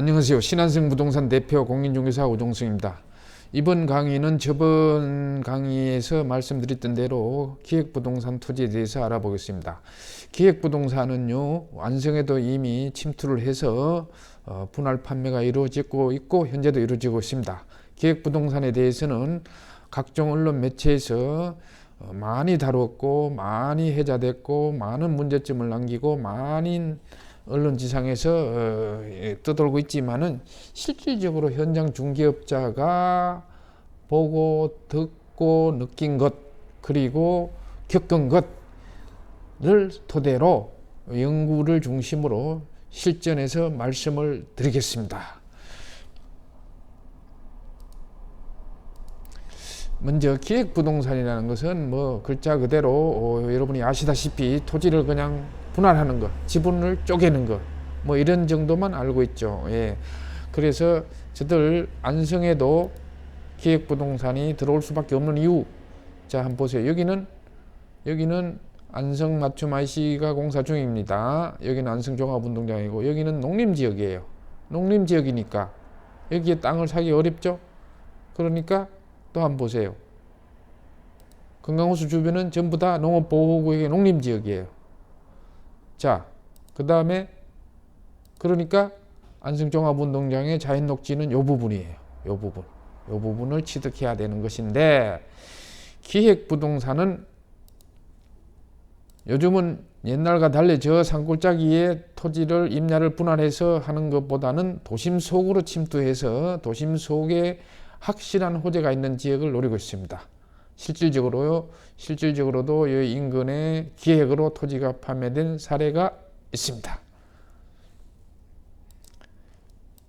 안녕하세요. 신한승 부동산 대표 공인중개사 오종승입니다. 이번 강의는 저번 강의에서 말씀드렸던 대로 기획부동산 투지에 대해서 알아보겠습니다. 기획부동산은요 완성에도 이미 침투를 해서 어, 분할 판매가 이루어지고 있고 현재도 이루어지고 있습니다. 기획부동산에 대해서는 각종 언론 매체에서 어, 많이 다뤘고 많이 해자됐고 많은 문제점을 남기고 많은 언론 지상에서 어, 예, 떠돌고 있지만은 실질적으로 현장 중개업자가 보고 듣고 느낀 것 그리고 겪은 것을 토대로 연구를 중심으로 실전에서 말씀을 드리겠습니다. 먼저 기획부동산이라는 것은 뭐 글자 그대로 어, 여러분이 아시다시피 토지를 그냥 분할하는 것, 지분을 쪼개는 것, 뭐 이런 정도만 알고 있죠. 예. 그래서 저들 안성에도 기획부동산이 들어올 수밖에 없는 이유. 자, 한번 보세요. 여기는 여기는 안성 맞춤 IC가 공사 중입니다. 여기는 안성 종합운동장이고 여기는 농림지역이에요. 농림지역이니까 여기에 땅을 사기 어렵죠. 그러니까 또 한번 보세요. 금강호수 주변은 전부 다 농업보호구역의 농림지역이에요. 자, 그 다음에 그러니까 안성종합운동장의 자연녹지는 요 부분이에요. 요 부분. 요 부분을 취득해야 되는 것인데 기획부동산은 요즘은 옛날과 달리 저 산골짜기에 토지를 임야를 분할해서 하는 것보다는 도심 속으로 침투해서 도심 속에 확실한 호재가 있는 지역을 노리고 있습니다. 실질적으로요, 실질적으로도 이 인근에 기획으로 토지가 판매된 사례가 있습니다.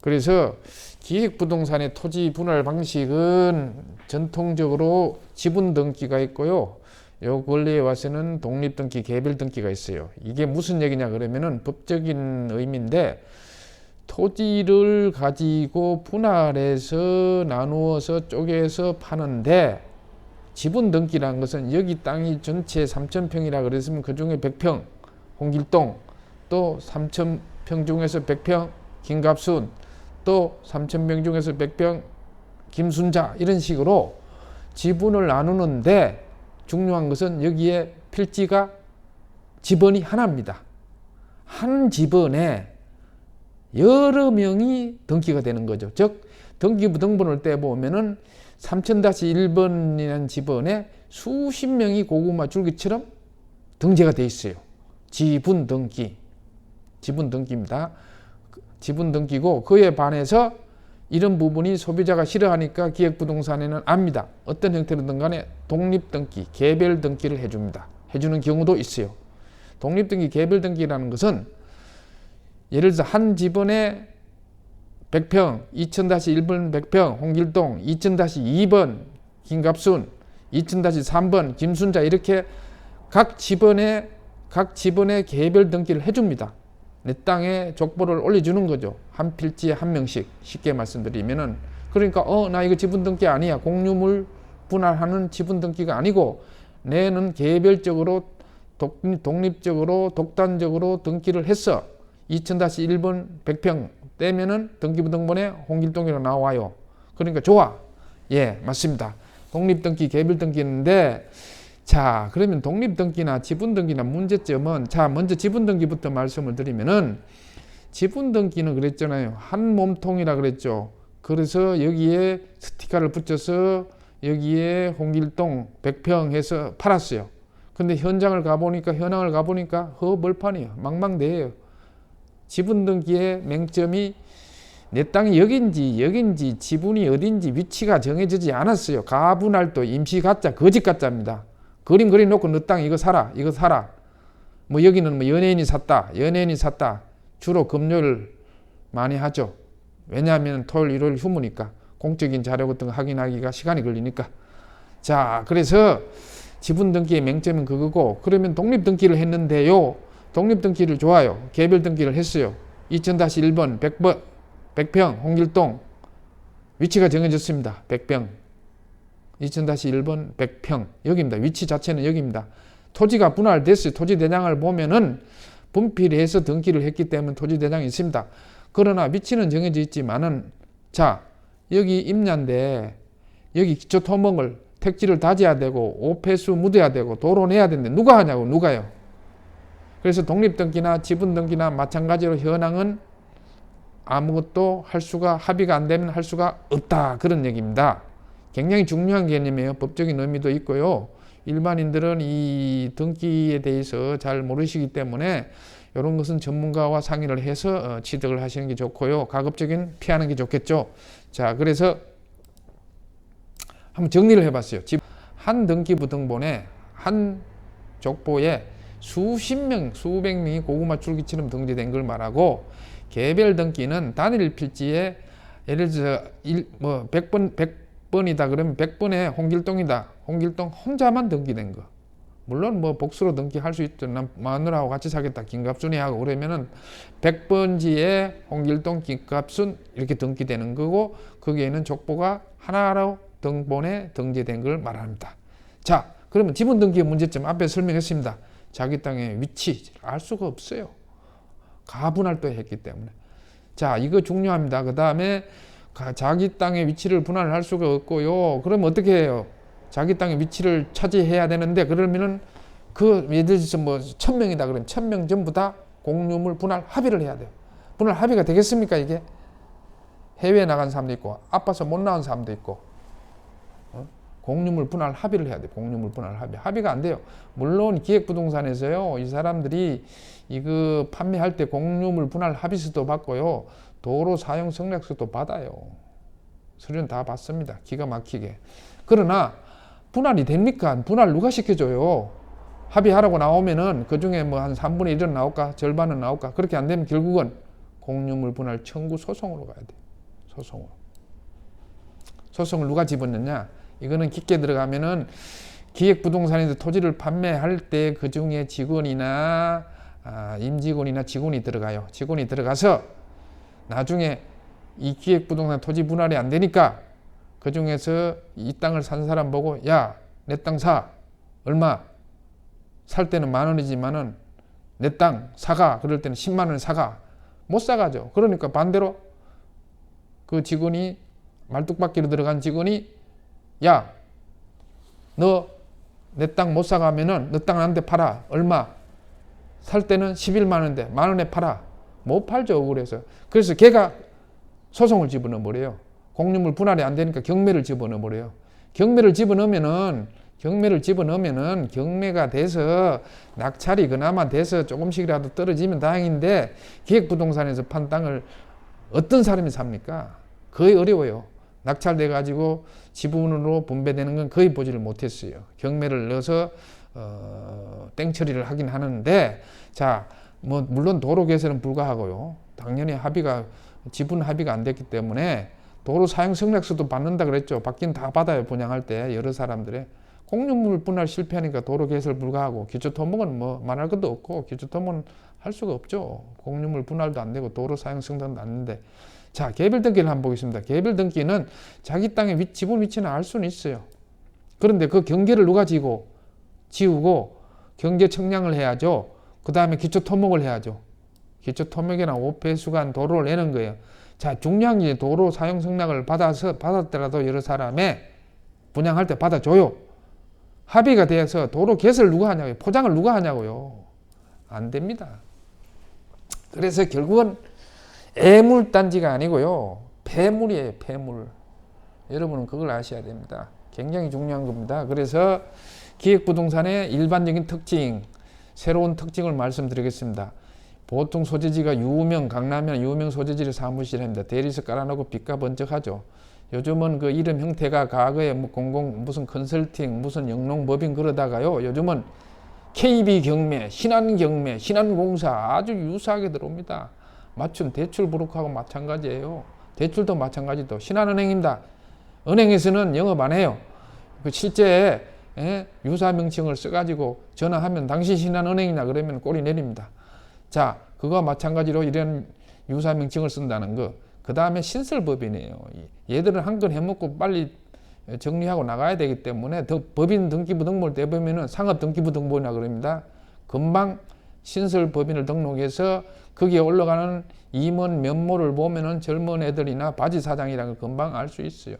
그래서 기획부동산의 토지 분할 방식은 전통적으로 지분 등기가 있고요. 요 권리에 와서는 독립 등기, 개별 등기가 있어요. 이게 무슨 얘기냐 그러면은 법적인 의미인데 토지를 가지고 분할해서 나누어서 쪼개서 파는데 지분 등기라는 것은 여기 땅이 전체 3,000평이라 그랬으면 그 중에 100평 홍길동 또 3,000평 중에서 100평 김갑순 또 3,000평 중에서 100평 김순자 이런 식으로 지분을 나누는데 중요한 것은 여기에 필지가 지번이 하나입니다. 한 지번에 여러 명이 등기가 되는 거죠. 즉 등기부 등본을 떼보면은 3000-1번이라는 지번에 수십 명이 고구마 줄기처럼 등재가 돼 있어요. 지분 등기. 지분 등기입니다. 지분 등기고 그에 반해서 이런 부분이 소비자가 싫어하니까 기획부동산에는 압니다. 어떤 형태로든 간에 독립등기, 개별 등기를 해줍니다. 해주는 경우도 있어요. 독립등기, 개별 등기라는 것은 예를 들어서 한 지번에 100평, 2000-1번 100평, 홍길동, 2000-2번, 김갑순, 2000-3번, 김순자 이렇게 각 지번에 각 지번에 개별 등기를 해줍니다. 내 땅에 족보를 올려주는 거죠. 한 필지에 한 명씩 쉽게 말씀드리면은 그러니까 어 나 이거 지분 등기 아니야 공유물 분할하는 지분 등기가 아니고 내는 개별적으로 독립적으로 독단적으로 등기를 했어. 2000-1번 100평 떼면은 등기부등본에 홍길동이라고 나와요. 그러니까 좋아. 예, 맞습니다. 독립등기, 개별등기인데 자, 그러면 독립등기나 지분등기나 문제점은 자, 먼저 지분등기부터 말씀을 드리면은 지분등기는 그랬잖아요. 한 몸통이라 그랬죠. 그래서 여기에 스티커를 붙여서 여기에 홍길동 100평 해서 팔았어요. 근데 현장을 가보니까 현황을 가보니까 허벌판이에요. 망망대해요. 지분 등기의 맹점이 내 땅이 여긴지 여긴지 지분이 어딘지 위치가 정해지지 않았어요. 가분할도 임시 가짜 거짓 가짜입니다. 그림 그려놓고 너 땅 이거 사라 이거 사라 뭐 여기는 뭐 연예인이 샀다 연예인이 샀다 주로 금요일 많이 하죠. 왜냐하면 토요일 일요일 휴무니까 공적인 자료 같은 거 확인하기가 시간이 걸리니까 자 그래서 지분 등기의 맹점은 그거고 그러면 독립 등기를 했는데요. 독립 등기를 좋아요. 개별 등기를 했어요. 2000-1번 100번 100평 홍길동 위치가 정해졌습니다. 100평 2000-1번 100평 여기입니다. 위치 자체는 여기입니다. 토지가 분할됐어요. 토지 대장을 보면은 분필 해서 등기를 했기 때문에 토지 대장이 있습니다. 그러나 위치는 정해져 있지만은 자 여기 임야인데 여기 기초 토목을 택지를 다져야 되고 오폐수 묻어야 되고 도로 내야 되는데 누가 하냐고 누가요? 그래서 독립등기나 지분등기나 마찬가지로 현황은 아무것도 할 수가 합의가 안 되면 할 수가 없다 그런 얘기입니다. 굉장히 중요한 개념이에요. 법적인 의미도 있고요. 일반인들은 이 등기에 대해서 잘 모르시기 때문에 이런 것은 전문가와 상의를 해서 어, 취득을 하시는 게 좋고요. 가급적인 피하는 게 좋겠죠. 자, 그래서 한번 정리를 해봤어요. 집- 한 등기부 등본에 한 족보에 수십 명, 수백 명이 고구마 줄기처럼 등재된 걸 말하고 개별 등기는 단일 필지에 예를 들어서 일, 뭐 100번 100번이다 그러면 100번에 홍길동이다. 홍길동 혼자만 등기된 거. 물론 뭐 복수로 등기할 수 있죠. 난 마누라하고 같이 사겠다. 김갑순이하고 그러면은 100번지에 홍길동, 김갑순 이렇게 등기되는 거고 거기에는 족보가 하나로 등본에 등재된 걸 말합니다. 자, 그러면 지분 등기의 문제점 앞에 설명했습니다. 자기 땅의 위치 알 수가 없어요. 가분할 때 했기 때문에. 자, 이거 중요합니다. 그 다음에 자기 땅의 위치를 분할을 할 수가 없고요. 그럼 어떻게 해요? 자기 땅의 위치를 차지해야 되는데 그러면은 그 예를 들어서 뭐천 명이다 그러면 천 명 전부 다 공유물 분할 합의를 해야 돼요. 분할 합의가 되겠습니까 이게? 해외에 나간 사람도 있고 아파서 못 나온 사람도 있고 어? 공유물 분할 합의를 해야 돼. 공유물 분할 합의. 합의가 안 돼요. 물론 기획부동산에서요. 이 사람들이 이거 판매할 때 공유물 분할 합의서도 받고요. 도로 사용 성략서도 받아요. 서류는 다 받습니다. 기가 막히게. 그러나 분할이 됩니까? 분할 누가 시켜줘요? 합의하라고 나오면은 그 중에 뭐 한 3분의 1은 나올까? 절반은 나올까? 그렇게 안 되면 결국은 공유물 분할 청구 소송으로 가야 돼. 소송으로. 소송을 누가 집었느냐? 이거는 깊게 들어가면은 기획부동산에서 토지를 판매할 때 그 중에 직원이나 아, 임직원이나 직원이 들어가요. 직원이 들어가서 나중에 이 기획부동산 토지 분할이 안 되니까 그 중에서 이 땅을 산 사람 보고 야 내 땅 사 얼마 살 때는 만 원이지만은 내 땅 사가 그럴 때는 10만 원 사가 못 사가죠. 그러니까 반대로 그 직원이 말뚝박기로 들어간 직원이 야 너 내 땅 못 사가면은 너땅 나한테 팔아. 얼마? 살 때는 11만 원인데 만 원에 팔아. 못 팔죠 그래서. 그래서 걔가 소송을 집어넣어 버려요. 공유물 분할이 안 되니까 경매를 집어넣어 버려요. 경매를 집어넣으면은 경매를 집어넣으면은 경매가 돼서 낙찰이 그나마 돼서 조금씩이라도 떨어지면 다행인데 기획부동산에서 판 땅을 어떤 사람이 삽니까? 거의 어려워요 낙찰돼 가지고 지분으로 분배되는 건 거의 보지를 못했어요. 경매를 넣어서 어, 땡처리를 하긴 하는데 자, 뭐 물론 도로 개설은 불가하고요. 당연히 합의가 지분 합의가 안 됐기 때문에 도로 사용 성략서도 받는다 그랬죠. 받긴 다 받아요. 분양할 때 여러 사람들의 공유물 분할 실패하니까 도로 개설 불가하고 기초 토목은 뭐 말할 것도 없고 기초 토목은 할 수가 없죠. 공유물 분할도 안 되고 도로 사용 성당도 안 되는데 자, 개별 등기를 한번 보겠습니다. 개별 등기는 자기 땅의 위, 지분 위치는 알 수는 있어요. 그런데 그 경계를 누가 지고 지우고 경계 청량을 해야죠. 그 다음에 기초 토목을 해야죠. 기초 토목이나 오폐수관 도로를 내는 거예요. 자, 중요한 게 도로 사용 성량을 받아서 받았더라도 여러 사람의 분양할 때 받아줘요. 합의가 돼서 도로 개설 누가 하냐고요. 포장을 누가 하냐고요. 안 됩니다. 그래서 결국은 애물단지가 아니고요. 폐물이에요, 폐물. 여러분은 그걸 아셔야 됩니다. 굉장히 중요한 겁니다. 그래서 기획부동산의 일반적인 특징, 새로운 특징을 말씀드리겠습니다. 보통 소재지가 유명, 강남이나 유명 소재지를 사무실 합니다. 대리석 깔아놓고 빛과 번쩍하죠. 요즘은 그 이름 형태가 과거에 뭐 공공 무슨 컨설팅, 무슨 영농법인 그러다가요. 요즘은 KB 경매, 신한 경매, 신한 공사 아주 유사하게 들어옵니다. 맞춤 대출 브로커하고 마찬가지예요. 대출도 마찬가지도 신한은행입니다. 은행에서는 영업 안 해요. 그 실제 예? 유사 명칭을 써가지고 전화하면 당신 신한은행이냐 그러면 꼬리 내립니다. 자, 그거와 마찬가지로 이런 유사 명칭을 쓴다는 거. 그 다음에 신설법인이에요. 얘들은 한 건 해먹고 빨리 정리하고 나가야 되기 때문에 더 법인 등기부 등본을 떼보면은 상업 등기부 등본이라 그럽니다. 금방 신설 법인을 등록해서 거기에 올라가는 임원 면모를 보면은 젊은 애들이나 바지 사장이라는 걸 금방 알 수 있어요.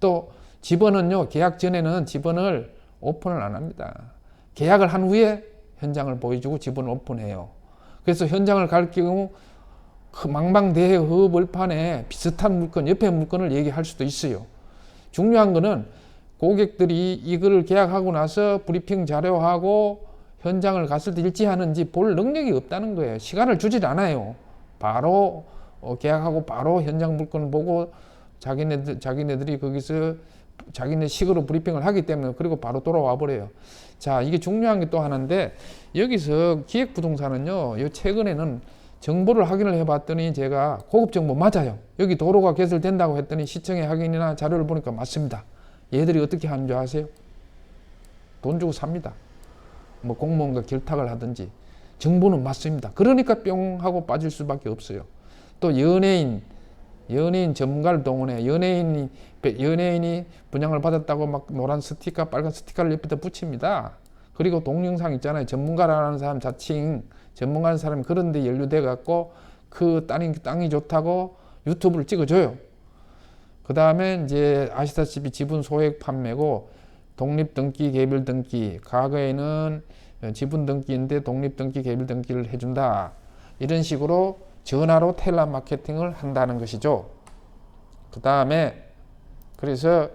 또 집원은요 계약 전에는 집원을 오픈을 안 합니다. 계약을 한 후에 현장을 보여주고 집원을 오픈해요. 그래서 현장을 갈 경우 그 망망대해 허벌판에 비슷한 물건 옆에 물건을 얘기할 수도 있어요. 중요한 거는 고객들이 이거를 계약하고 나서 브리핑 자료하고 현장을 갔을 때 일치하는지 볼 능력이 없다는 거예요. 시간을 주질 않아요. 바로 어, 계약하고 바로 현장 물건을 보고 자기네들 자기네들이 거기서 자기네 식으로 브리핑을 하기 때문에 그리고 바로 돌아와 버려요. 자, 이게 중요한 게 또 하나인데 여기서 기획 부동산은요. 요 최근에는 정보를 확인을 해봤더니 제가 고급 정보 맞아요. 여기 도로가 개설된다고 했더니 시청에 확인이나 자료를 보니까 맞습니다. 얘들이 어떻게 하는 줄 아세요? 돈 주고 삽니다. 뭐 공무원과 결탁을 하든지 정보는 맞습니다. 그러니까 뿅 하고 빠질 수밖에 없어요. 또 연예인 연예인 전문가를 동원해 연예인이 연예인이 분양을 받았다고 막 노란 스티커 빨간 스티커를 옆에다 붙입니다. 그리고 동영상 있잖아요. 전문가라는 사람 자칭 전문가라는 사람이 그런 데 연루돼 갖고 그 땅이 땅이 좋다고 유튜브를 찍어줘요. 그 다음에 이제 아시다시피 지분 소액 판매고 독립 등기, 개별 등기. 과거에는 지분 등기인데 독립 등기, 개별 등기를 해준다. 이런 식으로 전화로 텔라 마케팅을 한다는 것이죠. 그 다음에 그래서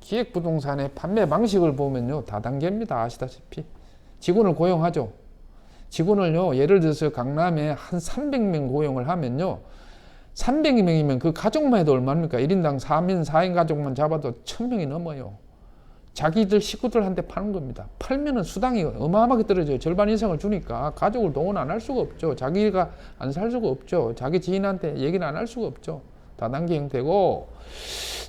기획부동산의 판매 방식을 보면요. 다단계입니다. 아시다시피. 직원을 고용하죠. 직원을요. 예를 들어서 강남에 한 300명 고용을 하면요. 300명이면 그 가족만 해도 얼마입니까? 1인당 4인 4인 가족만 잡아도 1000명이 넘어요 자기들 식구들한테 파는 겁니다. 팔면은 수당이 어마어마하게 떨어져요. 절반 이상을 주니까 가족을 동원 안 할 수가 없죠. 자기가 안 살 수가 없죠. 자기 지인한테 얘기는 안할 수가 없죠. 다단계 형태고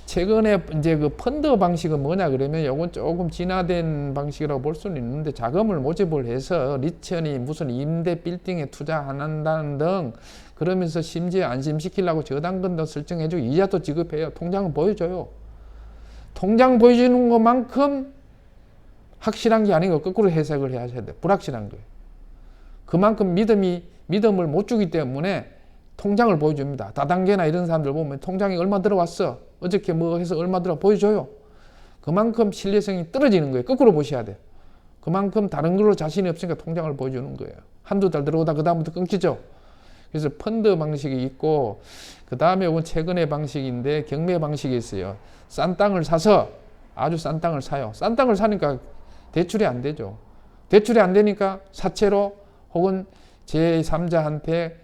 최근에 이제 그 펀드 방식은 뭐냐 그러면 요건 조금 진화된 방식이라고 볼 수는 있는데 자금을 모집을 해서 리천이 무슨 임대 빌딩에 투자 안 한다는 등 그러면서 심지어 안심시키려고 저당금도 설정해주고 이자도 지급해요. 통장은 보여줘요. 통장 보여주는 것만큼 확실한 게 아닌 거 거꾸로 해석을 해야 돼. 불확실한 거예요. 그만큼 믿음이 믿음을 못 주기 때문에 통장을 보여줍니다. 다단계나 이런 사람들 보면 통장이 얼마 들어왔어. 어저께 뭐 해서 얼마 들어 보여줘요. 그만큼 신뢰성이 떨어지는 거예요. 거꾸로 보셔야 돼요. 그만큼 다른 걸로 자신이 없으니까 통장을 보여주는 거예요. 한두 달 들어오다 그 다음부터 끊기죠. 그래서 펀드 방식이 있고 그 다음에 이건 최근의 방식인데 경매 방식이 있어요. 싼 땅을 사서 아주 싼 땅을 사요. 싼 땅을 사니까 대출이 안 되죠. 대출이 안 되니까 사채로 혹은 제3자한테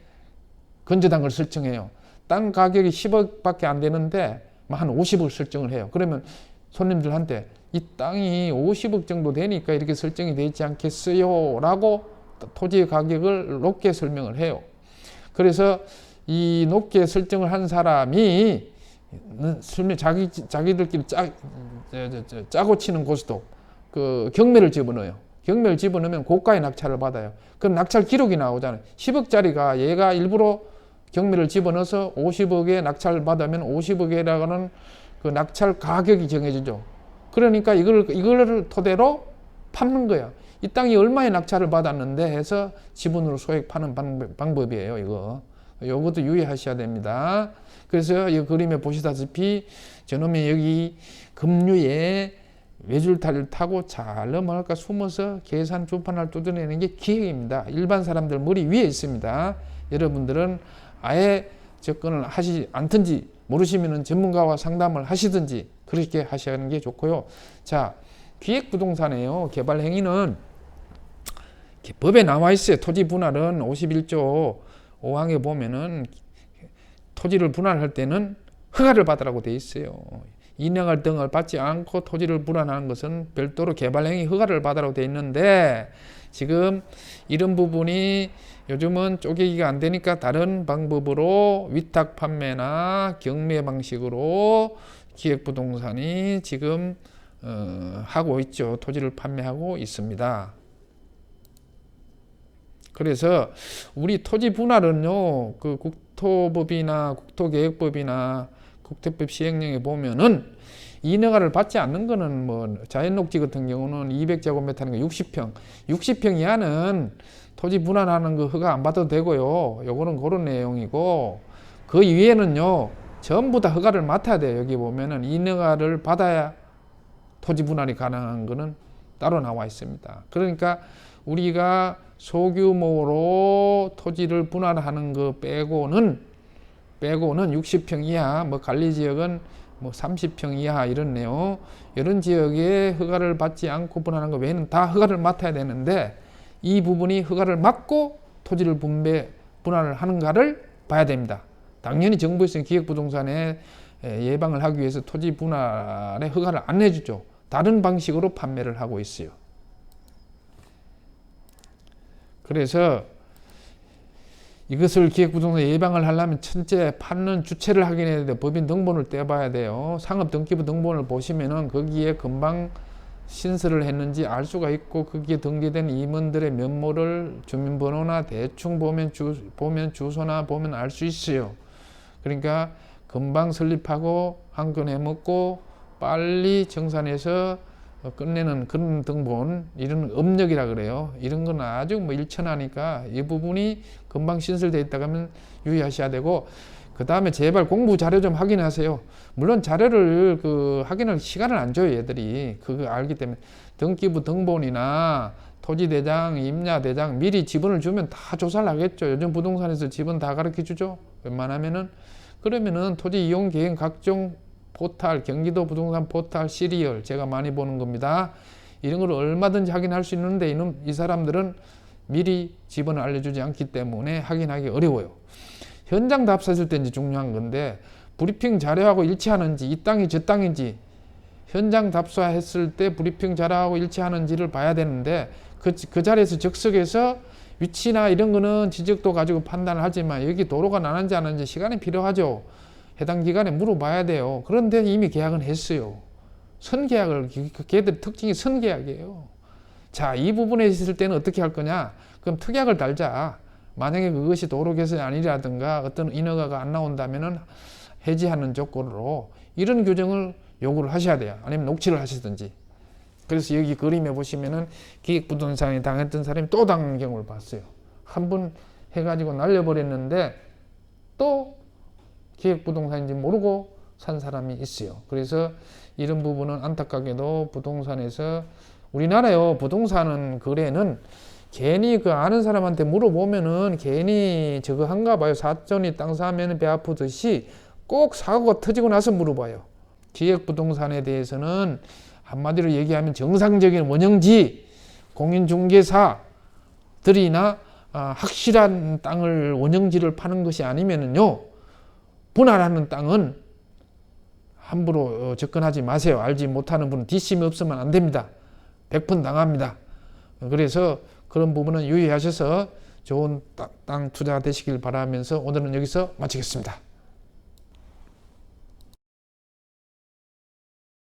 건조당을 설정해요. 땅 가격이 10억밖에 안 되는데 한 50억 설정을 해요. 그러면 손님들한테 이 땅이 50억 정도 되니까 이렇게 설정이 되지 않겠어요? 라고 토지 가격을 높게 설명을 해요. 그래서 이 높게 설정을 한 사람이 설명 자기 자기들끼리 짜, 짜고 치는 고스톱 그 경매를 집어넣어요. 경매를 집어넣으면 고가의 낙찰을 받아요. 그럼 낙찰 기록이 나오잖아요. 10억짜리가 얘가 일부러 경매를 집어넣어서 50억에 낙찰을 받으면 50억이라고는 그 낙찰 가격이 정해지죠. 그러니까 이걸 이걸 토대로 파는 거야. 이 땅이 얼마의 낙찰을 받았는데 해서 지분으로 소액 파는 방법, 이에요 이거. 요것도 유의하셔야 됩니다. 그래서 이 그림에 보시다시피 저놈이 여기 급류에 외줄타리를 타고 잘 넘어갈까 숨어서 계산 주판을 뜯어내는 게 기획입니다. 일반 사람들 머리 위에 있습니다. 여러분들은 아예 접근을 하시지 않든지 모르시면 전문가와 상담을 하시든지 그렇게 하시는 게 좋고요. 자, 기획 부동산에요. 개발 행위는 법에 나와 있어요. 토지 분할은 51조 5항에 보면은 토지를 분할할 때는 허가를 받으라고 돼 있어요. 인허가 등을 받지 않고 토지를 분할하는 것은 별도로 개발행위 허가를 받으라고 돼 있는데 지금 이런 부분이 요즘은 쪼개기가 안 되니까 다른 방법으로 위탁 판매나 경매 방식으로 기획부동산이 지금 어, 하고 있죠. 토지를 판매하고 있습니다. 그래서 우리 토지 분할은요, 그 국토법이나 국토계획법이나 국토법 시행령에 보면은 인허가를 받지 않는 거는 뭐 자연 녹지 같은 경우는 200제곱미터는 60평, 60평 이하는 토지 분할하는 거 허가 안 받아도 되고요. 요거는 그런 내용이고 그 이외에는요 전부 다 허가를 맡아야 돼요. 여기 보면은 인허가를 받아야 토지 분할이 가능한 거는 따로 나와 있습니다. 그러니까 우리가 소규모로 토지를 분할하는 거 빼고는 빼고는 60평 이하, 뭐 관리 지역은 뭐 30평 이하 이렇네요. 이런 지역에 허가를 받지 않고 분할하는 거 외에는 다 허가를 맡아야 되는데 이 부분이 허가를 맡고 토지를 분배 분할을 하는가를 봐야 됩니다. 당연히 정부에서는 기획부동산에 에, 예방을 하기 위해서 토지 분할에 허가를 안 해주죠. 다른 방식으로 판매를 하고 있어요. 그래서 이것을 기획부동산 예방을 하려면 첫째 파는 주체를 확인해야 돼 법인 등본을 떼봐야 돼요. 상업 등기부 등본을 보시면은 거기에 금방 신설을 했는지 알 수가 있고 거기에 등기된 임원들의 면모를 주민번호나 대충 보면 주 보면 주소나 보면 알 수 있어요. 그러니까 금방 설립하고 한 건 해먹고 빨리 정산해서 어, 끝내는 그런 등본 이런 업력이라 그래요. 이런 건 아주 뭐 일천하니까 이 부분이 금방 신설돼 있다 하면 유의하셔야 되고 그 다음에 제발 공부 자료 좀 확인하세요. 물론 자료를 그 확인할 시간을 안 줘요 얘들이 그거 알기 때문에 등기부 등본이나 토지대장, 임야대장 미리 지분을 주면 다 조사를 하겠죠. 요즘 부동산에서 지분 다 가르쳐 주죠. 웬만하면은 그러면은 토지 이용 계획 각종 포탈, 경기도 부동산 포탈 시리얼 제가 많이 보는 겁니다. 이런 걸 얼마든지 확인할 수 있는데 이놈 이 사람들은 미리 지분을 알려주지 않기 때문에 확인하기 어려워요. 현장 답사했을 때 이제 중요한 건데 브리핑 자료하고 일치하는지 이 땅이 저 땅인지 현장 답사했을 때 브리핑 자료하고 일치하는지를 봐야 되는데 그, 그 자리에서 즉석에서 위치나 이런 거는 지적도 가지고 판단을 하지만 여기 도로가 나는지 안 하는지 시간이 필요하죠. 해당 기관에 물어봐야 돼요. 그런데 이미 계약은 했어요. 선계약을 그 걔들 특징이 선계약이에요. 자, 이 부분에 있을 때는 어떻게 할 거냐? 그럼 특약을 달자. 만약에 그것이 도로 개선이 아니라든가 어떤 인허가가 안 나온다면은 해지하는 조건으로 이런 규정을 요구를 하셔야 돼요. 아니면 녹취를 하시든지. 그래서 여기 그림에 보시면은 기획부동산에 당했던 사람이 또 당한 경우를 봤어요. 한 번 해가지고 날려버렸는데 또 기획부동산인지 모르고 산 사람이 있어요. 그래서 이런 부분은 안타깝게도 부동산에서 우리나라요 부동산은 거래는 괜히 그 아는 사람한테 물어보면은 괜히 저거 한가 봐요. 사전이 땅 사면 배 아프듯이 꼭 사고가 터지고 나서 물어봐요. 기획부동산에 대해서는 한마디로 얘기하면 정상적인 원형지 공인중개사들이나 아, 확실한 땅을 원형지를 파는 것이 아니면은요 분할하는 땅은 함부로 어, 접근하지 마세요. 알지 못하는 분은 뒷심이 없으면 안 됩니다. 100번 당합니다. 그래서 그런 부분은 유의하셔서 좋은 땅 투자 되시길 바라면서 오늘은 여기서 마치겠습니다.